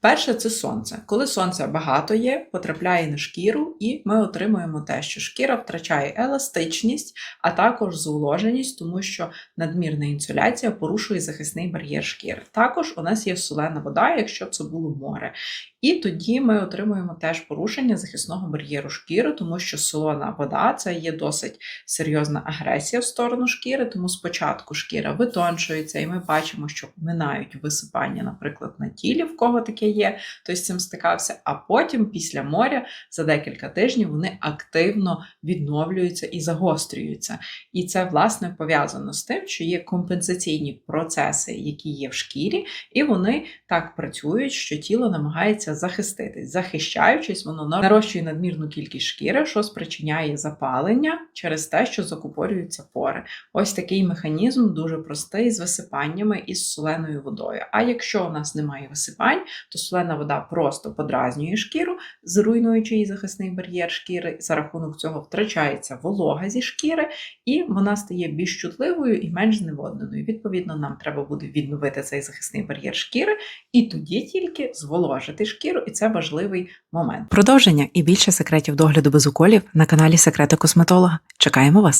Перше це сонце. Коли сонця багато є, потрапляє на шкіру, і ми отримуємо те, що шкіра втрачає еластичність, а також зволоженість, тому що надмірна інсоляція порушує захисний бар'єр шкіри. Також у нас є солена вода, якщо це було море. І тоді ми отримуємо теж порушення захисного бар'єру шкіри, тому що солона вода це є досить серйозна агресія в сторону шкіри, тому спочатку шкіра витончується, і ми бачимо, що минають висипання, наприклад, на тілі, в кого таке є, той з цим стикався. А потім, після моря, за декілька тижнів вони активно відновлюються і загострюються. І це власне пов'язано з тим, що є компенсаційні процеси, які є в шкірі, і вони так працюють, що тіло намагається захиститись. Захищаючись, воно нарощує надмірну кількість шкіри, що спричиняє запалення через те, що закупорюються пори. Ось такий механізм дуже простий з висипаннями і з соленою водою. А якщо у нас немає висипань, то солена вода просто подразнює шкіру, зруйнуючи її захисний бар'єр шкіри. За рахунок цього втрачається волога зі шкіри, і вона стає більш чутливою і менш зневодненою. Відповідно, нам треба буде відновити цей захисний бар'єр шкіри, і тоді тільки зволожити шкіру, і це важливий момент. Продовження і більше секретів догляду без уколів на каналі Секрети косметолога. Чекаємо вас!